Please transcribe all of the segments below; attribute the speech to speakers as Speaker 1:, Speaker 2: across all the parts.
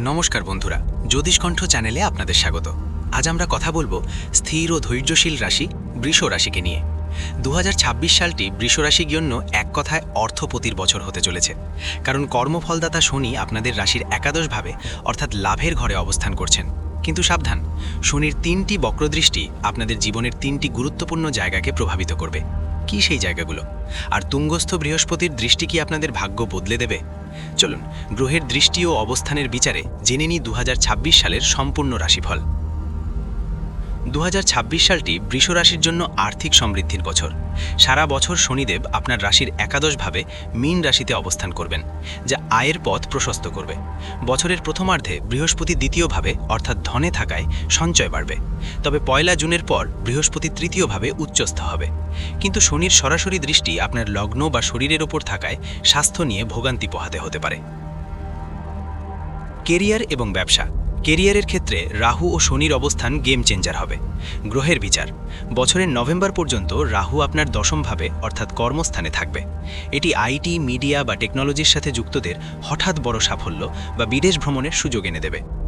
Speaker 1: নমস্কার বন্ধুরা জ্যোতিষকণ্ঠ চ্যানেলে আপনাদের স্বাগত। আজ আমরা কথা বলব স্থির ও ধৈর্যশীল রাশি বৃষ রাশিকে নিয়ে। দু হাজার ছাব্বিশ সালটি বৃষ রাশির জন্য এক কথায় অর্থপতির বছর হতে চলেছে। কারণ কর্মফলদাতা শনি আপনাদের রাশির একাদশভাবে অর্থাৎ লাভের ঘরে অবস্থান করছেন। কিন্তু সাবধান, শনির তিনটি বক্রদৃষ্টি আপনাদের জীবনের তিনটি গুরুত্বপূর্ণ জায়গাকে প্রভাবিত করবে। কি সেই জায়গাগুলো? আর তুঙ্গস্থ বৃহস্পতির দৃষ্টি কি আপনাদের ভাগ্য বদলে দেবে? চলুন, গ্রহের দৃষ্টি ও অবস্থানের বিচারে জেনে নিই দু সালের সম্পূর্ণ রাশিফল। দু হাজার ছাব্বিশ সালটি বৃষ রাশির জন্য আর্থিক সমৃদ্ধির বছর। সারা বছর শনিদেব আপনার রাশির একাদশভাবে মীন রাশিতে অবস্থান করবেন, যা আয়ের পথ প্রশস্ত করবে। বছরের প্রথমার্ধে বৃহস্পতি দ্বিতীয়ভাবে, অর্থাৎ ধনে থাকায় সঞ্চয় বাড়বে। তবে পয়লা জুনের পর বৃহস্পতি তৃতীয়ভাবে উচ্চস্থ হবে। কিন্তু শনির সরাসরি দৃষ্টি আপনার লগ্ন বা শরীরের ওপর থাকায় স্বাস্থ্য নিয়ে ভোগান্তি পোহাতে হতে পারে। কেরিয়ার এবং ব্যবসা। কেরিয়ারের ক্ষেত্রে রাহু ও শনির অবস্থান গেম চেঞ্জার হবে। গ্রহের বিচার। বছরের নভেম্বর পর্যন্ত রাহু আপনার দশমভাবে অর্থাৎ কর্মস্থানে থাকবে। এটি আইটি, মিডিয়া বা টেকনোলজির সাথে যুক্তদের হঠাৎ বড় সাফল্য বা বিদেশ ভ্রমণের সুযোগ এনে দেবে।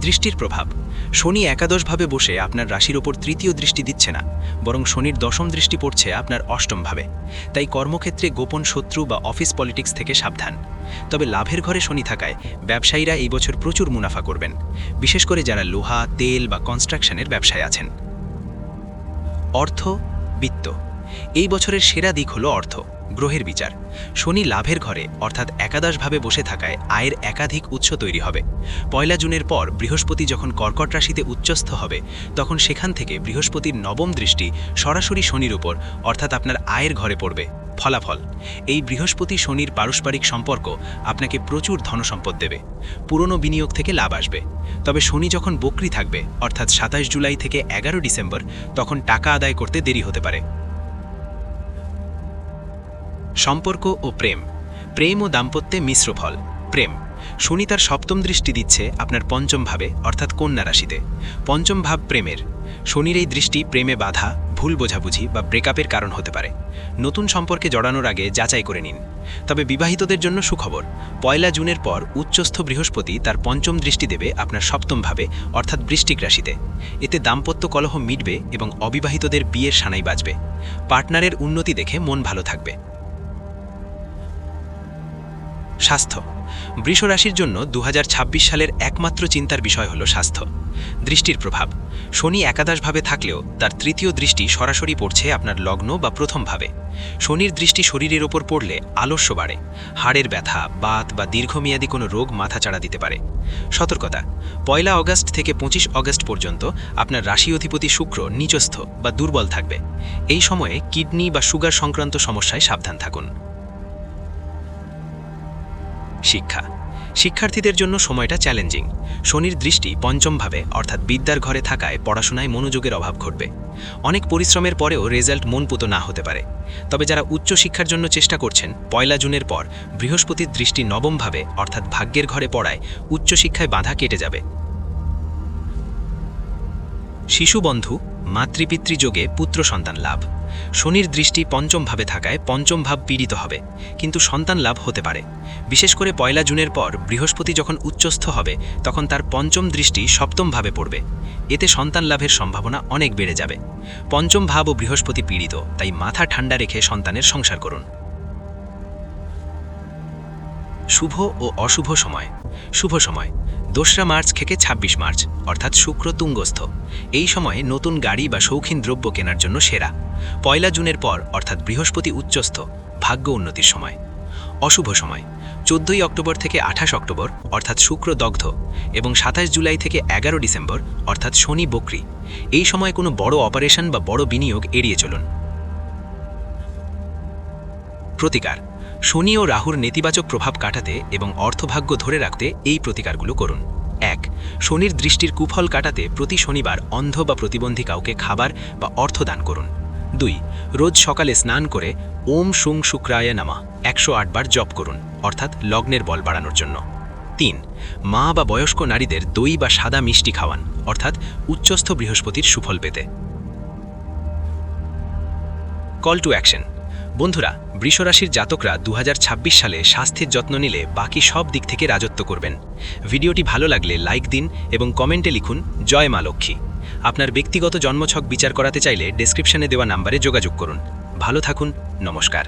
Speaker 1: দৃষ্টির প্রভাব। শনি একাদশভাবে বসে আপনার রাশির ওপর তৃতীয় দৃষ্টি দিচ্ছে না, বরং শনির দশম দৃষ্টি পড়ছে আপনার অষ্টমভাবে। তাই কর্মক্ষেত্রে গোপন শত্রু বা অফিস পলিটিক্স থেকে সাবধান। তবে লাভের ঘরে শনি থাকায় ব্যবসায়ীরা এই বছর প্রচুর মুনাফা করবেন, বিশেষ করে যারা লোহা, তেল বা কনস্ট্রাকশনের ব্যবসায় আছেন। অর্থ, বিত্ত। এই বছরের সেরা দিক হলো অর্থ। গ্রহের বিচার। শনি লাভের ঘরে, অর্থাৎ একাদশভাবে বসে থাকায় আয়ের একাধিক উৎস তৈরি হবে। পয়লা জুনের পর বৃহস্পতি যখন কর্কট রাশিতে উচ্চস্থ হবে, তখন সেখান থেকে বৃহস্পতির নবম দৃষ্টি সরাসরি শনির উপর, অর্থাৎ আপনার আয়ের ঘরে পড়বে। ফলাফল, এই বৃহস্পতি শনির পারস্পরিক সম্পর্ক আপনাকে প্রচুর ধনসম্পদ দেবে। পুরনো বিনিয়োগ থেকে লাভ আসবে। তবে শনি যখন বকরি থাকবে, অর্থাৎ সাতাশ জুলাই থেকে এগারো ডিসেম্বর, তখন টাকা আদায় করতে দেরি হতে পারে। সম্পর্ক ও প্রেম। প্রেম ও দাম্পত্যে মিশ্র ফল। প্রেম। শনি তার সপ্তম দৃষ্টি দিচ্ছে আপনার পঞ্চম ভাবে, অর্থাৎ কন্যা রাশিতে। পঞ্চম ভাব প্রেমের। শনির এই দৃষ্টি প্রেমে বাধা, ভুল বোঝাবুঝি বা ব্রেকআপের কারণ হতে পারে। নতুন সম্পর্কে জড়ানোর আগে যাচাই করে নিন। তবে বিবাহিতদের জন্য সুখবর, পয়লা জুনের পর উচ্চস্থ বৃহস্পতি তার পঞ্চম দৃষ্টি দেবে আপনার সপ্তম ভাবে, অর্থাৎ বৃষ্টিক রাশিতে। এতে দাম্পত্য কলহ মিটবে এবং অবিবাহিতদের বিয়ের সানাই বাজবে। পার্টনারের উন্নতি দেখে মন ভালো থাকবে। স্বাস্থ্য। বৃষ রাশির জন্য দু হাজার ছাব্বিশ সালের একমাত্র চিন্তার বিষয় হল স্বাস্থ্য। দৃষ্টির প্রভাব। শনি একাদশভাবে থাকলেও তার তৃতীয় দৃষ্টি সরাসরি পড়ছে আপনার লগ্ন বা প্রথমভাবে শনির দৃষ্টি শরীরের ওপর পড়লে আলস্য বাড়ে। হাড়ের ব্যথা, বাত বা দীর্ঘমেয়াদী কোনো রোগ মাথাচাড়া দিতে পারে। সতর্কতা। পয়লা অগস্ট থেকে পঁচিশ অগস্ট পর্যন্ত আপনার রাশি অধিপতি শুক্র নিচস্থ বা দুর্বল থাকবে। এই সময়ে কিডনি বা সুগার সংক্রান্ত সমস্যায় সাবধান থাকুন। শিক্ষা। শিক্ষার্থীদের জন্য সময়টা চ্যালেঞ্জিং। শনির দৃষ্টি পঞ্চমভাবে, অর্থাৎ বিদ্যার ঘরে থাকায় পড়াশোনায় মনোযোগের অভাব ঘটবে। অনেক পরিশ্রমের পরেও রেজাল্ট মনপুত না হতে পারে। তবে যারা উচ্চ শিক্ষার জন্য চেষ্টা করছেন, পয়লা জুনের পর বৃহস্পতির দৃষ্টি নবমভাবে, অর্থাৎ ভাগ্যের ঘরে পড়ায় উচ্চশিক্ষায় বাধা কেটে যাবে। শিশু বন্ধু মাতৃপিতৃযোগে পুত্র সন্তান লাভ। শনির দৃষ্টি পঞ্চম ভাবে থাকায় পঞ্চম ভাব পীড়িত হবে, কিন্তু সন্তান লাভ হতে পারে। বিশেষ করে পয়লা জুনের পর বৃহস্পতি যখন উচ্চস্থ হবে, তখন তার পঞ্চম দৃষ্টি সপ্তম ভাবে পড়বে। এতে সন্তান লাভের সম্ভাবনা অনেক বেড়ে যাবে। পঞ্চম ভাব ও বৃহস্পতি পীড়িত, তাই মাথা ঠান্ডা রেখে সন্তানের সংসার করুন। শুভ ও অশুভ সময়। শুভ সময়, দোসরা মার্চ থেকে ২৬ মার্চ, অর্থাৎ শুক্র তুঙ্গস্থ। এই সময়ে নতুন গাড়ি বা শৌখিন দ্রব্য কেনার জন্য সেরা। পয়লা জুনের পর, অর্থাৎ বৃহস্পতি উচ্চস্থ, ভাগ্য উন্নতির সময়। অশুভ সময়, চোদ্দই অক্টোবর থেকে আঠাশ অক্টোবর, অর্থাৎ শুক্র দগ্ধ এবং সাতাশ জুলাই থেকে এগারো ডিসেম্বর, অর্থাৎ শনি বকরি। এই সময় কোনো বড় অপারেশন বা বড় বিনিয়োগ এড়িয়ে চলুন। প্রতিকার শনি ও রাহুর নেতিবাচক প্রভাব কাটাতে এবং অর্থভাগ্য ধরে রাখতে এই প্রতিকারগুলো করুন। এক, শনির দৃষ্টির কুফল কাটাতে প্রতি শনিবার অন্ধ বা প্রতিবন্ধী কাউকে খাবার বা অর্থ দান করুন। দুই, রোজ সকালে স্নান করে ওম সুং শুক্রায় নামা একশো বার জপ করুন, অর্থাৎ লগ্নের বল বাড়ানোর জন্য। তিন, মা বা বয়স্ক নারীদের দই বা সাদা মিষ্টি খাওয়ান, অর্থাৎ উচ্চস্থ বৃহস্পতির সুফল পেতে। Call to action. বন্ধুরা, বৃষরাশির জাতকরা দু হাজার ছাব্বিশ সালে স্বাস্থ্যের যত্ন নিলে বাকি সব দিক থেকে রাজত্ব করবেন। ভিডিওটি ভালো লাগলে লাইক দিন এবং কমেন্টে লিখুন, জয় মা লক্ষ্মী। আপনার ব্যক্তিগত জন্মছক বিচার করাতে চাইলে ডেসক্রিপশনে দেওয়া নাম্বারে যোগাযোগ করুন। ভালো থাকুন, নমস্কার।